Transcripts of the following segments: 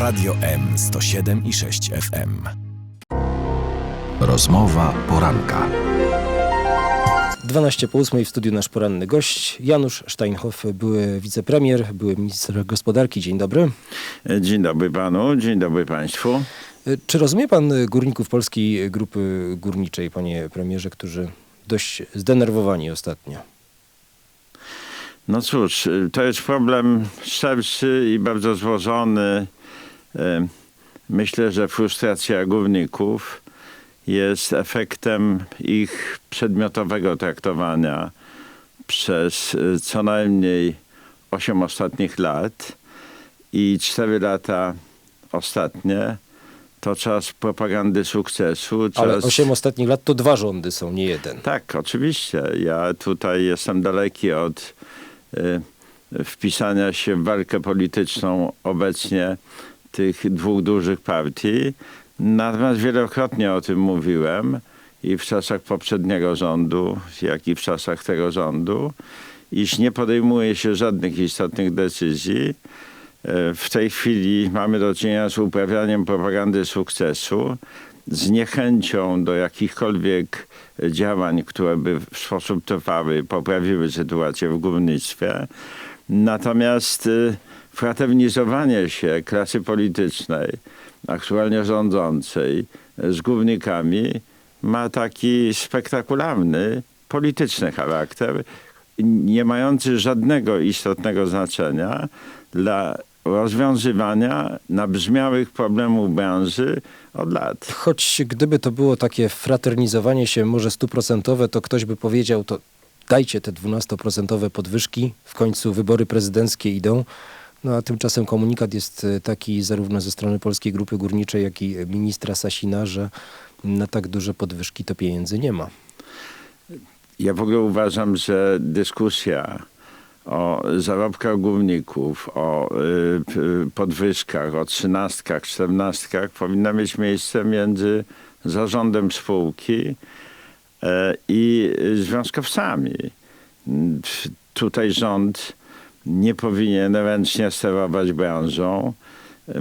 Radio M 107 i 6 FM. Rozmowa poranka. 12 po 8 w studiu nasz poranny gość Janusz Steinhoff, były wicepremier, były minister gospodarki. Dzień dobry. Dzień dobry panu, dzień dobry państwu. Czy rozumie pan górników Polskiej Grupy Górniczej, panie premierze, którzy dość zdenerwowani ostatnio? No cóż, to jest problem szerszy i bardzo złożony. Myślę, że frustracja górników jest efektem ich przedmiotowego traktowania przez e, co najmniej 8 ostatnich lat i 4 lata ostatnie to czas propagandy sukcesu. Czas... Ale 8 ostatnich lat to dwa rządy są, nie jeden. Tak, oczywiście. Ja tutaj jestem daleki od y, wpisania się w walkę polityczną obecnie tych dwóch dużych partii. Natomiast wielokrotnie o tym mówiłem i w czasach poprzedniego rządu, jak i w czasach tego rządu, iż nie podejmuje się żadnych istotnych decyzji. Y, W tej chwili mamy do czynienia z uprawianiem propagandy sukcesu, z niechęcią do jakichkolwiek działań, które by w sposób trwały poprawiły sytuację w górnictwie. Natomiast y, fraternizowanie się klasy politycznej, aktualnie rządzącej, z górnikami ma taki spektakularny, polityczny charakter, nie mający żadnego istotnego znaczenia dla rozwiązywania nabrzmiałych problemów branży od lat. Choć gdyby to było takie fraternizowanie się może stuprocentowe, to ktoś by powiedział, to dajcie te 12% podwyżki, w końcu wybory prezydenckie idą. No a tymczasem komunikat jest e, taki zarówno ze strony Polskiej Grupy Górniczej, jak i ministra Sasina, że na tak duże podwyżki to pieniędzy nie ma. Ja w ogóle uważam, że dyskusja o zarobkach górników, o p- podwyżkach, o trzynastkach, czternastkach powinna mieć miejsce między zarządem spółki e, i związkowcami. Tutaj rząd nie powinien ręcznie sterować branżą.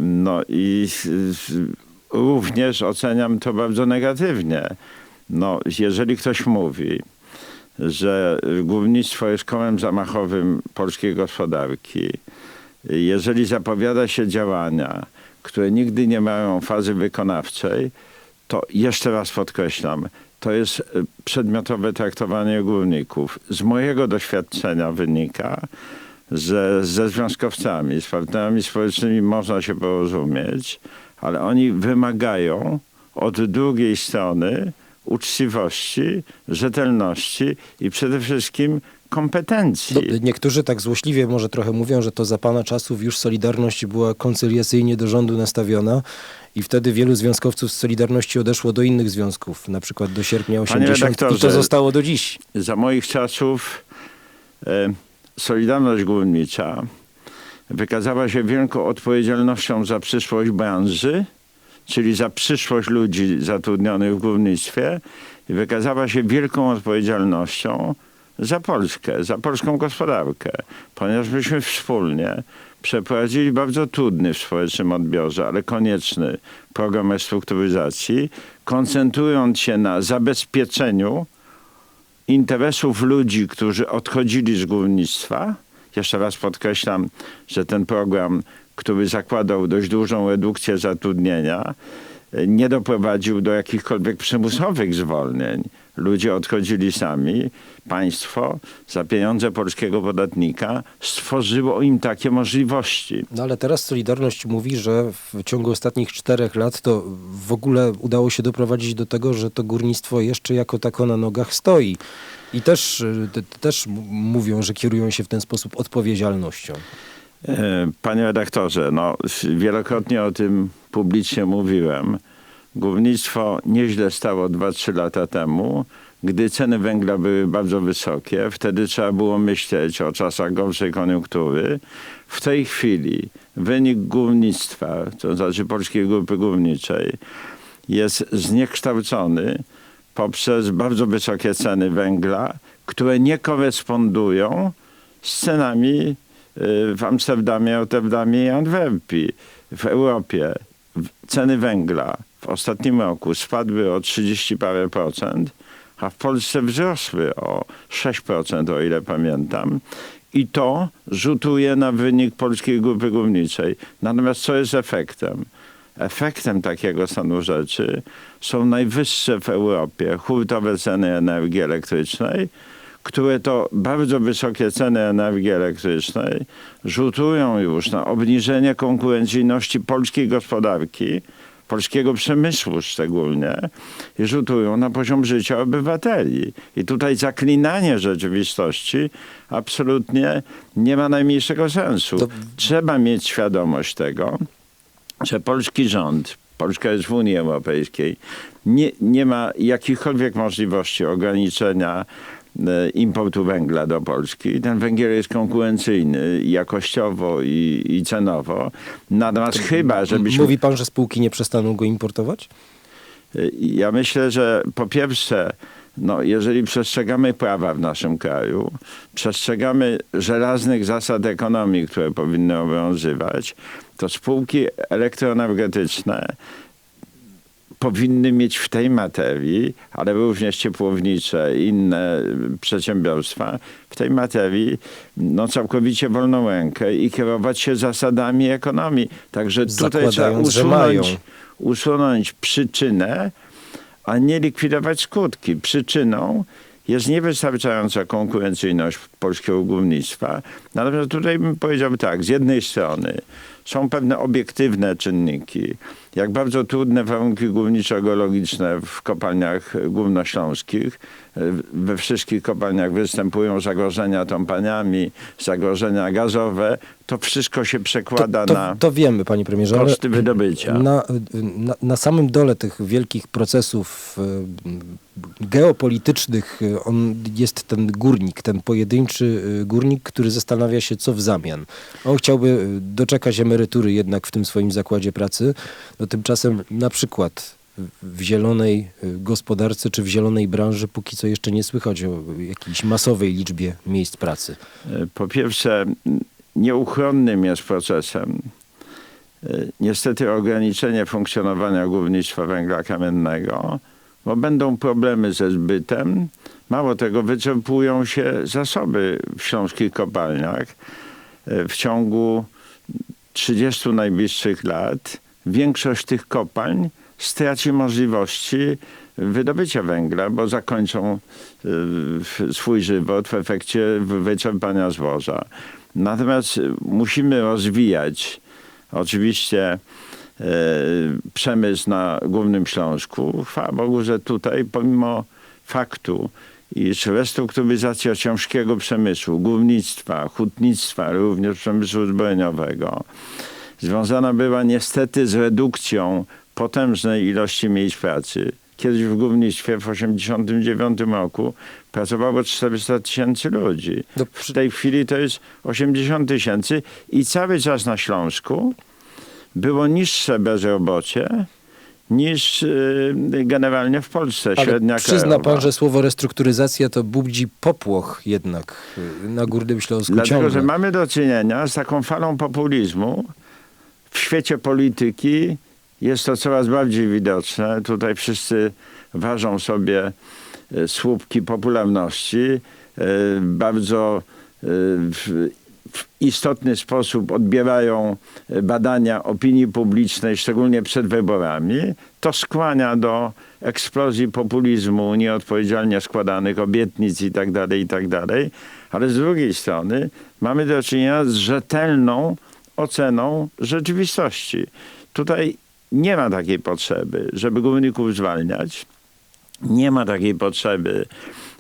No i y, również oceniam to bardzo negatywnie. No, jeżeli ktoś mówi, że górnictwo jest kołem zamachowym polskiej gospodarki, jeżeli zapowiada się działania, które nigdy nie mają fazy wykonawczej, to jeszcze raz podkreślam, to jest e, przedmiotowe traktowanie górników. Z mojego doświadczenia wynika, że ze związkowcami, z partnerami społecznymi można się porozumieć, ale oni wymagają od drugiej strony uczciwości, rzetelności i przede wszystkim kompetencji. No, niektórzy tak złośliwie może trochę mówią, że to za pana czasów już Solidarność była koncyliacyjnie do rządu nastawiona i wtedy wielu związkowców z Solidarności odeszło do innych związków, na przykład do sierpnia 80 i to zostało do dziś. za moich czasów e, Solidarność Górnicza wykazała się wielką odpowiedzialnością za przyszłość branży, czyli za przyszłość ludzi zatrudnionych w górnictwie i wykazała się wielką odpowiedzialnością za Polskę, za polską gospodarkę, ponieważ myśmy wspólnie przeprowadzili bardzo trudny w społecznym odbiorze, ale konieczny program restrukturyzacji, koncentrując się na zabezpieczeniu interesów ludzi, którzy odchodzili z górnictwa. Jeszcze raz podkreślam, że ten program, który zakładał dość dużą redukcję zatrudnienia, nie doprowadził do jakichkolwiek przymusowych zwolnień. Ludzie odchodzili sami. Państwo za pieniądze polskiego podatnika stworzyło im takie możliwości. No ale teraz Solidarność mówi, że w ciągu ostatnich czterech lat to w ogóle udało się doprowadzić do tego, że to górnictwo jeszcze jako tako na nogach stoi. I też, te- też mówią, że kierują się w ten sposób odpowiedzialnością. E, Panie redaktorze, no, wielokrotnie o tym publicznie mówiłem. Górnictwo nieźle stało 2-3 lata temu, gdy ceny węgla były bardzo wysokie. Wtedy trzeba było myśleć o czasach gorszej koniunktury. W tej chwili wynik górnictwa, to znaczy Polskiej Grupy Górniczej, jest zniekształcony poprzez bardzo wysokie ceny węgla, które nie korespondują z cenami w Amsterdamie, Rotterdamie i Antwerpii. W Europie ceny węgla w ostatnim roku spadły o 30 parę procent, a w Polsce wzrosły o 6%, o ile pamiętam. I to rzutuje na wynik polskiej grupy górniczej. Natomiast co jest efektem? Efektem takiego stanu rzeczy są najwyższe w Europie hurtowe ceny energii elektrycznej, które to bardzo wysokie ceny energii elektrycznej rzutują już na obniżenie konkurencyjności polskiej gospodarki, polskiego przemysłu szczególnie i rzutują na poziom życia obywateli. I tutaj zaklinanie rzeczywistości absolutnie nie ma najmniejszego sensu. To- Trzeba mieć świadomość tego, że polski rząd, Polska jest w Unii Europejskiej, nie, nie ma jakichkolwiek możliwości ograniczenia importu węgla do Polski. Ten węgiel jest konkurencyjny jakościowo i, i cenowo. Natomiast chyba, żebyśmy... Mówi pan, że spółki nie przestaną go importować? Ja myślę, że po pierwsze, no, jeżeli przestrzegamy prawa w naszym kraju, przestrzegamy żelaznych zasad ekonomii, które powinny obowiązywać, to spółki elektroenergetyczne powinny mieć w tej materii, ale również ciepłownicze i inne przedsiębiorstwa, w tej materii no, całkowicie wolną rękę i kierować się zasadami ekonomii. Także tutaj trzeba usunąć, usunąć przyczynę, a nie likwidować skutki. Przyczyną jest niewystarczająca konkurencyjność polskiego górnictwa. Natomiast tutaj bym powiedział tak, z jednej strony są pewne obiektywne czynniki, jak bardzo trudne warunki górniczo-geologiczne w kopalniach górnośląskich. We wszystkich kopalniach występują zagrożenia tąpaniami, zagrożenia gazowe. To wszystko się To, przekłada to, na to wiemy, panie premierze. koszty wydobycia. Na, na, na samym dole tych wielkich procesów e, geopolitycznych e, on jest ten górnik, ten pojedynczy e, górnik, który zastanawia się, co w zamian. On chciałby doczekać emerytury jednak w tym swoim zakładzie pracy. No tymczasem na przykład w zielonej e, gospodarce czy w zielonej branży póki co jeszcze nie słychać o jakiejś masowej liczbie miejsc pracy. Po pierwsze, nieuchronnym jest procesem e, niestety ograniczenie funkcjonowania górnictwa węgla kamiennego, bo będą problemy ze zbytem. Mało tego, wyczerpują się zasoby w śląskich kopalniach. W ciągu 30 najbliższych lat większość tych kopalń straci możliwości wydobycia węgla, bo zakończą w- swój żywot w efekcie wy- wyczerpania złoża. Natomiast musimy rozwijać oczywiście e, przemysł na Głównym Śląsku. Chwała Bogu, że tutaj pomimo faktu, iż restrukturyzacja ciężkiego przemysłu, górnictwa, hutnictwa, również przemysłu zbrojeniowego, związana była niestety z redukcją potężnej ilości miejsc pracy. Kiedyś w górnictwie w 1989 roku pracowało 400 tysięcy ludzi. W tej chwili to jest 80 tysięcy i cały czas na Śląsku było niższe bezrobocie niż y, generalnie w Polsce, Ale średnia przyzna krajowa. pan, że słowo restrukturyzacja to budzi popłoch jednak y, na Górnym Śląsku Dlatego, ciągle. że mamy do czynienia z taką falą populizmu. W świecie polityki jest to coraz bardziej widoczne. Tutaj wszyscy ważą sobie e, słupki popularności. Bardzo w istotny sposób odbierają e, badania opinii publicznej, szczególnie przed wyborami. To skłania do eksplozji populizmu, nieodpowiedzialnie składanych obietnic itd., itd. Ale z drugiej strony mamy do czynienia z rzetelną oceną rzeczywistości. Tutaj nie ma takiej potrzeby, żeby górników zwalniać. Nie ma takiej potrzeby,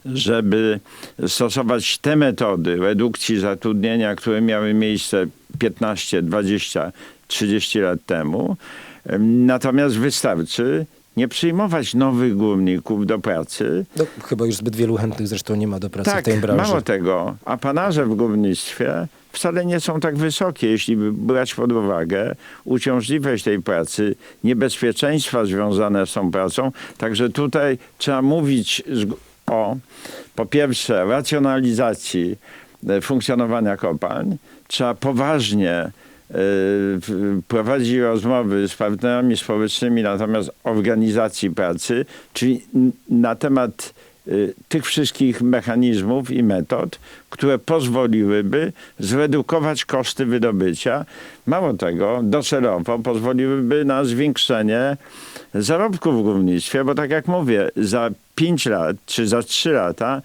żeby stosować te metody redukcji zatrudnienia, które miały miejsce 15, 20, 30 lat temu. Em, Natomiast wystarczy nie przyjmować nowych górników do pracy, No, chyba już zbyt wielu chętnych zresztą nie ma do pracy tak, w tej branży. mało tego, apanarze w górnictwie wcale nie są tak wysokie, jeśli by brać pod uwagę uciążliwość tej pracy, niebezpieczeństwa związane z tą pracą. Także tutaj trzeba mówić z- o, po pierwsze, racjonalizacji e, funkcjonowania kopalń. Trzeba poważnie e, prowadzić rozmowy z partnerami społecznymi na temat organizacji pracy, czyli na temat tych wszystkich mechanizmów i metod, które pozwoliłyby zredukować koszty wydobycia. Mało tego, docelowo pozwoliłyby na zwiększenie zarobków w górnictwie, bo tak jak mówię, za 5 lat czy za 3 lata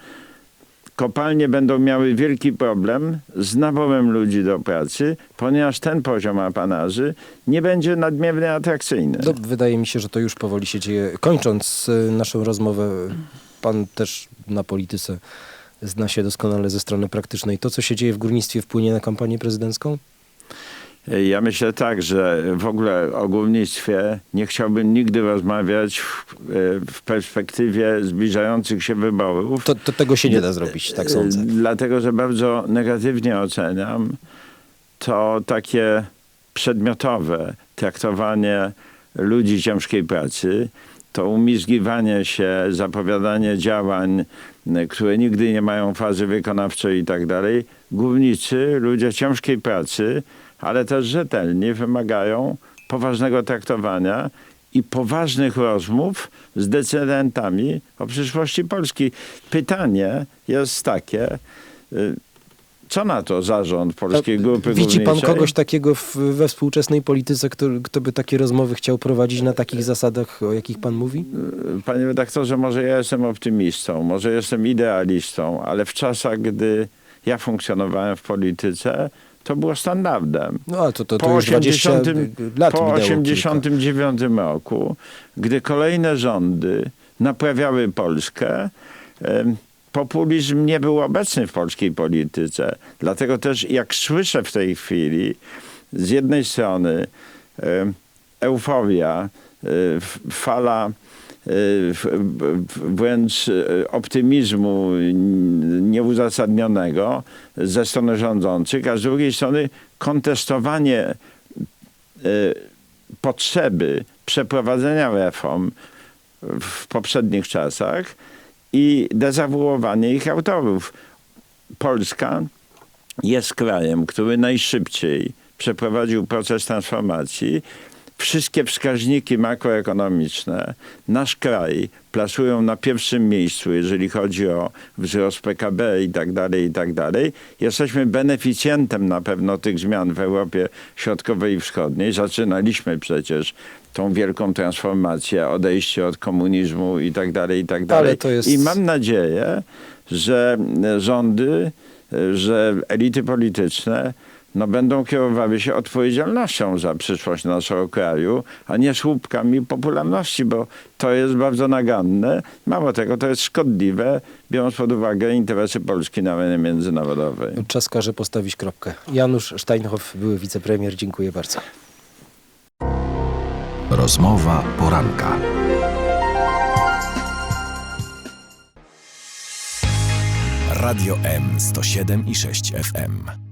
kopalnie będą miały wielki problem z naborem ludzi do pracy, ponieważ ten poziom apanaży nie będzie nadmiernie atrakcyjny. No, wydaje mi się, że to już powoli się dzieje. Kończąc y, naszą rozmowę, pan też na polityce zna się doskonale ze strony praktycznej. To, co się dzieje w górnictwie, wpłynie na kampanię prezydencką? Ja myślę tak, że w ogóle o górnictwie nie chciałbym nigdy rozmawiać w, w perspektywie zbliżających się wyborów. To, to tego się nie da zrobić, tak sądzę. Dlatego, że bardzo negatywnie oceniam to takie przedmiotowe traktowanie ludzi ciężkiej pracy, to umizgiwanie się, zapowiadanie działań, które nigdy nie mają fazy wykonawczej i tak dalej. Górnicy, ludzie ciężkiej pracy, ale też rzetelni, wymagają poważnego traktowania i poważnych rozmów z decydentami o przyszłości Polski. Pytanie jest takie, y, co na to zarząd Polskiej Grupy Widzi pan Górniczej? kogoś takiego w, we współczesnej polityce, kto, kto by takie rozmowy chciał prowadzić na takich zasadach, o jakich pan mówi? Panie redaktorze, może ja jestem optymistą, może jestem idealistą, ale w czasach, gdy ja funkcjonowałem w polityce, to było standardem. No ale to, to, to po już 20 lat po minęło 89 roku, gdy kolejne rządy naprawiały Polskę, populizm nie był obecny w polskiej polityce. Dlatego też jak słyszę w tej chwili z jednej strony em, euforia, e, fala e, wręcz e, optymizmu nieuzasadnionego ze strony rządzących, a z drugiej strony kontestowanie potrzeby przeprowadzenia reform w poprzednich czasach i dezawuowanie ich autorów. Polska jest krajem, który najszybciej przeprowadził proces transformacji. Wszystkie wskaźniki makroekonomiczne nasz kraj plasują na pierwszym miejscu, jeżeli chodzi o wzrost PKB i tak dalej, i tak dalej. Jesteśmy beneficjentem na pewno tych zmian w Europie Środkowej i Wschodniej. Zaczynaliśmy przecież tą wielką transformację, odejście od komunizmu i tak dalej, i tak dalej. jest- I mam nadzieję, że rządy, że elity polityczne no, będą kierowały się odpowiedzialnością za przyszłość naszego kraju, a nie słupkami popularności, bo to jest bardzo naganne. Mało tego, to jest szkodliwe, biorąc pod uwagę interesy Polski na arenie międzynarodowej. Czas każe postawić kropkę. Janusz Steinhoff, były wicepremier, dziękuję bardzo. Rozmowa poranka. Radio M 107 i 6 FM.